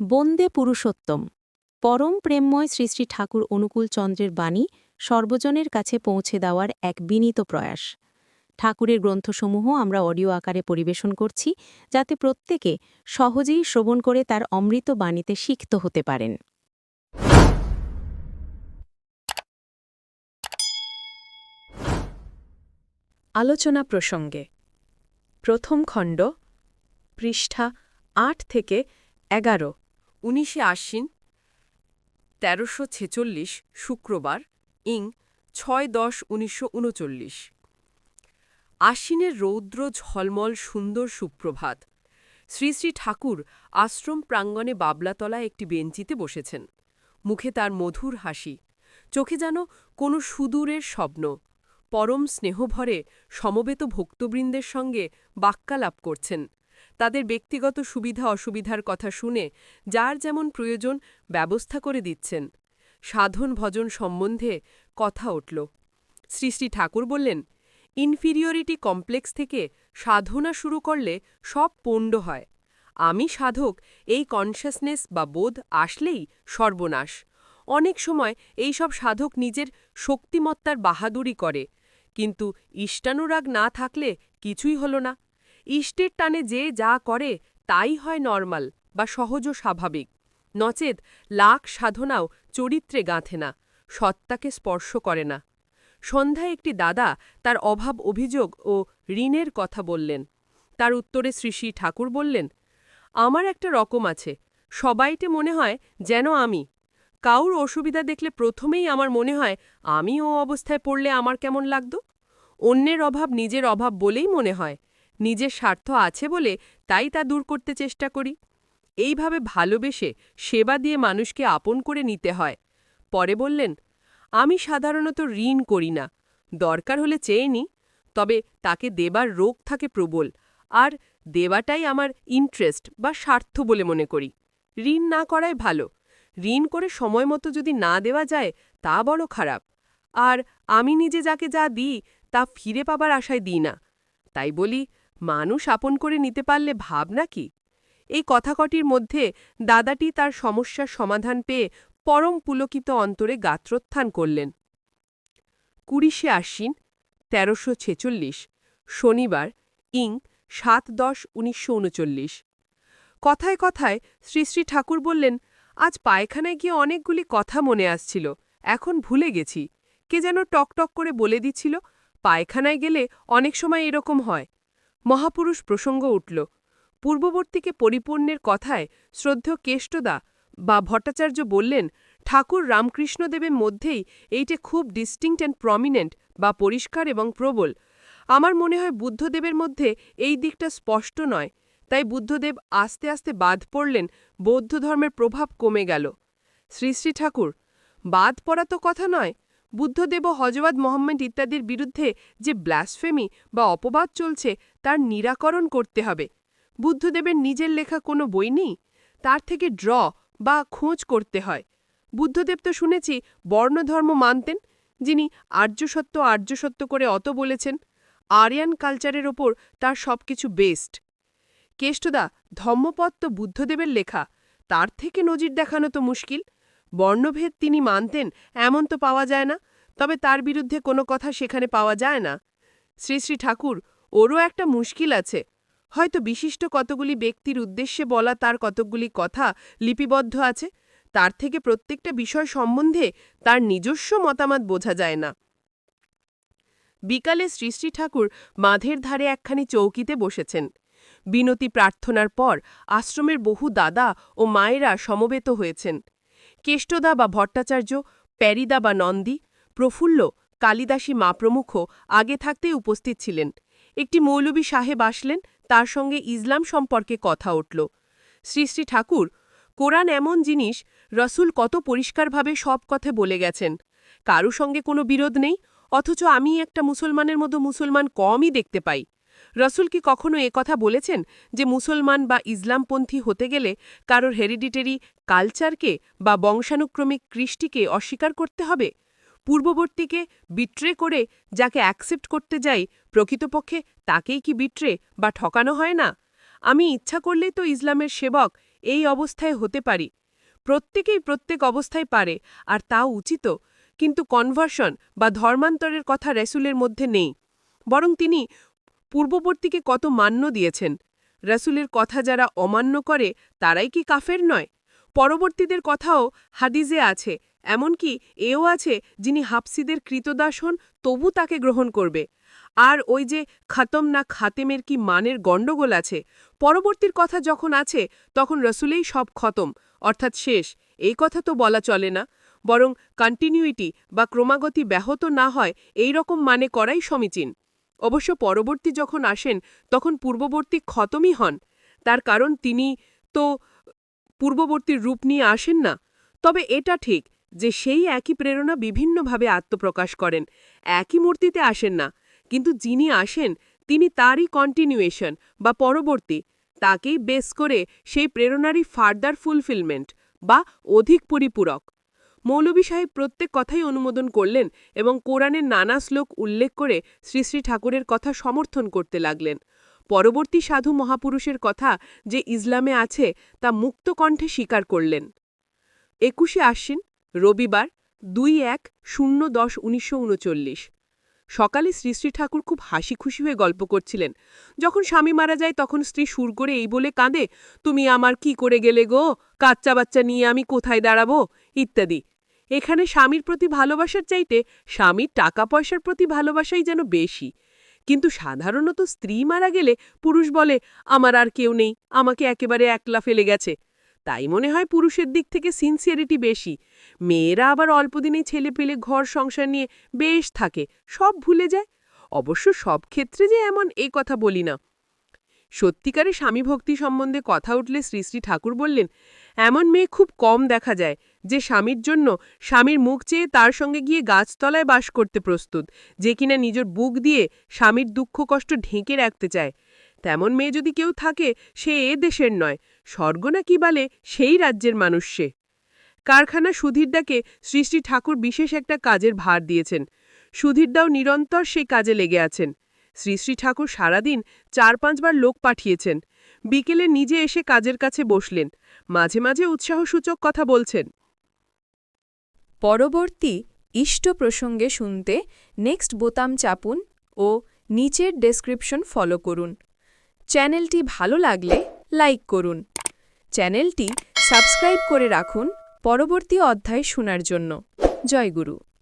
বন্দে পুরুষোত্তম। পরম প্রেমময় শ্রী শ্রী ঠাকুর অনুকূল চন্দ্রের বাণী সর্বজনের কাছে পৌঁছে দেওয়ার এক বিনীত প্রয়াস। ঠাকুরের গ্রন্থসমূহ আমরা অডিও আকারে পরিবেশন করছি, যাতে প্রত্যেকে সহজেই শ্রবণ করে তার অমৃত বাণীতে সিক্ত হতে পারেন। আলোচনা প্রসঙ্গে প্রথম খণ্ড পৃষ্ঠা আট থেকে এগারো। উনিশে আশ্বিন, তেরোশো ছেচল্লিশ শুক্রবার, ইং ছয় দশ উনিশশো উনচল্লিশ। আশ্বিনের রৌদ্র ঝলমল সুন্দর সুপ্রভাত। শ্রী শ্রী ঠাকুর আশ্রম প্রাঙ্গণে বাবলাতলায় একটি বেঞ্চিতে বসেছেন। মুখে তার মধুর হাসি। চোখে যেন কোনো সুদূরের স্বপ্ন। পরম স্নেহভরে সমবেত ভক্তবৃন্দের সঙ্গে বাক্যালাপ করছেন। তাদের ব্যক্তিগত সুবিধা অসুবিধার কথা শুনে যার যেমন প্রয়োজন ব্যবস্থা করে দিচ্ছেন। সাধন ভজন সম্বন্ধে কথা উঠল। শ্রী শ্রী ঠাকুর বললেন, ইনফিরিয়রিটি কমপ্লেক্স থেকে সাধনা শুরু করলে সব পণ্ড হয়। আমি সাধক, এই কনশাসনেস বা বোধ আসলেই সর্বনাশ। অনেক সময় এই সব সাধক নিজের শক্তিমত্তার বাহাদুরি করে, কিন্তু ইষ্টানুরাগ না থাকলে কিছুই হল না। ইষ্টের টানে যে যা করে তাই হয় নর্মাল বা সহজ ও স্বাভাবিক। নচেত লাখ সাধনাও চরিত্রে গাঁথে না, সত্তাকে স্পর্শ করে না। সন্ধ্যায় একটি দাদা তার অভাব অভিযোগ ও ঋণের কথা বললেন। তার উত্তরে শ্রী শ্রী ঠাকুর বললেন, আমার একটা রকম আছে। সবাইতে মনে হয় যেন আমি। কাউর অসুবিধা দেখলে প্রথমেই আমার মনে হয় আমি ও অবস্থায় পড়লে আমার কেমন লাগত। অন্যের অভাব নিজের অভাব বলেই মনে হয়। নিজের স্বার্থ আছে বলে তাই তা দূর করতে চেষ্টা করি। এইভাবে ভালোবেসে সেবা দিয়ে মানুষকে আপন করে নিতে হয়। পরে বললেন, আমি সাধারণত ঋণ করি না। দরকার হলে চেয়ে নি তবে তাকে দেবার রোগ থাকে প্রবল। আর দেওয়াটাই আমার ইন্টারেস্ট বা স্বার্থ বলে মনে করি। ঋণ না করাই ভালো। ঋণ করে সময় মতো যদি না দেওয়া যায়, তা বড় খারাপ। আর আমি নিজে যাকে যা দিই, তা ফিরে পাবার আশায় দিই না। তাই বলি মানুষ আপন করে নিতে পারলে ভাব নাকি? এই কথাকটির মধ্যে দাদাটি তার সমস্যার সমাধান পেয়ে পরম পুলকিত অন্তরে গাত্রোত্থান করলেন। কুড়িশে আশ্বিন, তেরোশো ছেচল্লিশ, শনিবার, ইং, সাত দশ, উনিশশো উনচল্লিশ। কথায় কথায় শ্রী শ্রী ঠাকুর বললেন, আজ পায়খানায় গিয়ে অনেকগুলি কথা মনে আসছিল, এখন ভুলে গেছি। কে যেন টকটক করে বলে দিচ্ছিল, পায়খানায় গেলে অনেক সময় এরকম হয়। মহাপুরুষ প্রসঙ্গ উঠল, পূর্ববর্তীকে পরিপূর্ণের কথায় শ্রদ্ধ কেষ্টদা বা ভট্টাচার্য বললেন, ঠাকুর রামকৃষ্ণদেবের মধ্যেই এইটে খুব ডিস্টিংক্ট অ্যান্ড প্রমিনেন্ট বা পরিষ্কার এবং প্রবল। আমার মনে হয় বুদ্ধদেবের মধ্যে এই দিকটা স্পষ্ট নয়, তাই বুদ্ধদেব আস্তে আস্তে বাদ পড়লেন, বৌদ্ধ ধর্মের প্রভাব কমে গেল। শ্রী শ্রী ঠাকুর, বাদ পড়া তো কথা নয় বুদ্ধদেব হজরত মোহাম্মদ ইত্যাদির বিরুদ্ধে যে ব্লাসফেমি বা অপবাদ চলছে, তার নিরাকরণ করতে হবে। বুদ্ধদেবের নিজের লেখা কোনো বই নেই? তার থেকে ড্র বা খোঁজ করতে হয়। বুদ্ধদেব তো শুনেছি বর্ণধর্ম মানতেন, যিনি আর্যসত্য আর্যসত্য করে অত বলেছেন। আরিয়ান কালচারের ওপর তার সবকিছু বেস্ট কেষ্টদা ধম্মপদ বুদ্ধদেবের লেখা। তার থেকে নজির দেখানো তো মুশকিল। বর্ণভেদ তিনি মানতেন, এমন তো পাওয়া যায় না। তবে তার বিরুদ্ধে কোনো কথা সেখানে পাওয়া যায় না। শ্রী শ্রী ঠাকুর, ওরও একটা মুশকিল আছে। হয়তো বিশিষ্ট কতগুলি ব্যক্তির উদ্দেশ্যে বলা তার কতকগুলি কথা লিপিবদ্ধ আছে, তার থেকে প্রত্যেকটা বিষয় সম্বন্ধে তার নিজস্ব মতামত বোঝা যায় না। বিকালে শ্রী শ্রী ঠাকুর মাধের ধারে একখানি চৌকিতে বসেছেন। বিনতি প্রার্থনার পর আশ্রমের বহু দাদা ও মায়েরা সমবেত হয়েছেন। কেষ্টদা বা ভট্টাচার্য, প্যারিদা বা নন্দী, প্রফুল্ল, কালিদাসী মা প্রমুখ আগে থাকতেই উপস্থিত ছিলেন। একটি মৌলবী সাহেব আসলেন, তার সঙ্গে ইসলাম সম্পর্কে কথা উঠল। শ্রী শ্রী ঠাকুর, কোরআন এমন জিনিস, রসুল কত পরিষ্কারভাবে সব কথা বলে গেছেন। কারু সঙ্গে কোনো বিরোধ নেই, অথচ আমি একটা মুসলমানের মতো মুসলমান কমই দেখতে পাই। রসুল কি কখনো কথা বলেছেন যে মুসলমান বা ইসলামপন্থী হতে গেলে কারোর হেরিডিটারি, কালচারকে বা বংশানুক্রমিক কৃষ্টিকে অস্বীকার করতে হবে? পূর্ববর্তীকে বিট্রে করে যাকে অ্যাকসেপ্ট করতে যাই, প্রকৃতপক্ষে তাকেই কি বিট্রে বা ঠকানো হয় না? আমি ইচ্ছা করলেই তো ইসলামের সেবক এই অবস্থায় হতে পারি। প্রত্যেকেই প্রত্যেক অবস্থায় পারে, আর তাও উচিত। কিন্তু কনভার্সন বা ধর্মান্তরের কথা রেসুলের মধ্যে নেই। বরং তিনি পূর্ববর্তীকে কত মান্য দিয়েছেন? রসুলের কথা যারা অমান্য করে, তারাই কি কাফের নয়? পরবর্তীদের কথাও হাদিজে আছে, এমনকি এও আছে যিনি হাফসিদের কৃতদাস হন তবু তাকে গ্রহণ করবে। আর ওই যে খাতম না খাতেমের কি মানের গণ্ডগোল আছে? পরবর্তীর কথা যখন আছে, তখন রসুলেই সব খতম, অর্থাৎ শেষ। এই কথা তো বলা চলে না। বরং কন্টিনিউইটি বা ক্রমাগতি ব্যাহত না হয়, এই রকম মানে করাই সমীচীন। অবশ্য পরবর্তী যখন আসেন, তখন পূর্ববর্তী খতমই হন। তার কারণ তিনি তো পূর্ববর্তীর রূপ নিয়ে আসেন না। তবে এটা ঠিক যে সেই একই প্রেরণা বিভিন্নভাবে আত্মপ্রকাশ করেন। একই মূর্তিতে আসেন না, কিন্তু যিনি আসেন, তিনি তারই কন্টিনিউয়েশন বা পরবর্তী। তাকেই বেস করে সেই প্রেরণারই ফার্দার ফুলফিলমেন্ট বা অধিক পরিপূরক। মৌলবী সাহেব প্রত্যেক কথাই অনুমোদন করলেন এবং কোরআনের নানা শ্লোক উল্লেখ করে শ্রী শ্রী ঠাকুরের কথা সমর্থন করতে লাগলেন। পরবর্তী সাধু মহাপুরুষের কথা যে ইসলামে আছে তা মুক্ত কণ্ঠে স্বীকার করলেন। একুশে আশ্বিন, রবিবার, দুই এক শূন্য দশ উনিশশো উনচল্লিশ। সকালে শ্রী শ্রী ঠাকুর খুব হাসি খুশি হয়ে গল্প করছিলেন। যখন স্বামী মারা যায় তখন স্ত্রী সুর করে এই বলে কাঁদে, তুমি আমার কি করে গেলে গো? কাচ্চা বাচ্চা নিয়ে আমি কোথায় দাঁড়াবো? ইত্যাদি। এখানে স্বামীর প্রতি ভালোবাসার চাইতে স্বামীর টাকা পয়সার প্রতি ভালোবাসাই যেন বেশি। কিন্তু সাধারণত স্ত্রী মারা গেলে পুরুষ বলে, আমার আর কেউ নেই, আমাকে একেবারে একলা ফেলে গেছে। তাই মনে হয় পুরুষের দিক থেকে সিনসিয়ারিটি বেশি। মেয়েরা আবার অল্পদিনেই ছেলে পেলে ঘর সংসার নিয়ে বেশ থাকে, সব ভুলে যায়। অবশ্য সব ক্ষেত্রে যে এমন এই কথা বলি না। সত্যিকারে স্বামী ভক্তি সম্বন্ধে কথা উঠলে শ্রী শ্রী ঠাকুর বললেন, এমন মেয়ে খুব কম দেখা যায়। যে স্বামীর জন্য স্বামীর মুখ চেয়ে তার সঙ্গে গিয়ে গাছতলায় বাস করতে প্রস্তুত, যে কিনা নিজের বুক দিয়ে স্বামীর দুঃখ কষ্ট ঢেকে রাখতে চায়। তেমন মেয়ে যদি কেউ থাকে, সে এ দেশের নয়, স্বর্গ না কি বলে সেই রাজ্যের মানুষ সে। কারখানা সুধীরদাকে শ্রী ঠাকুর বিশেষ একটা কাজের ভার দিয়েছেন। সুধীরদাও নিরন্তর সেই কাজে লেগে আছেন। শ্রী শ্রী ঠাকুর সারাদিন চার পাঁচবার লোক পাঠিয়েছেন। বিকেলে নিজে এসে কাজের কাছে বসলেন। মাঝে মাঝে উৎসাহসূচক কথা বলছেন। পরবর্তী ইষ্ট প্রসঙ্গে শুনতে নেক্সট বোতাম চাপুন ও নিচের ডেসক্রিপশন ফলো করুন। চ্যানেলটি ভালো লাগলে লাইক করুন। চ্যানেলটি সাবস্ক্রাইব করে রাখুন। পরবর্তী অধ্যায় শোনার জন্য। জয় গুরু।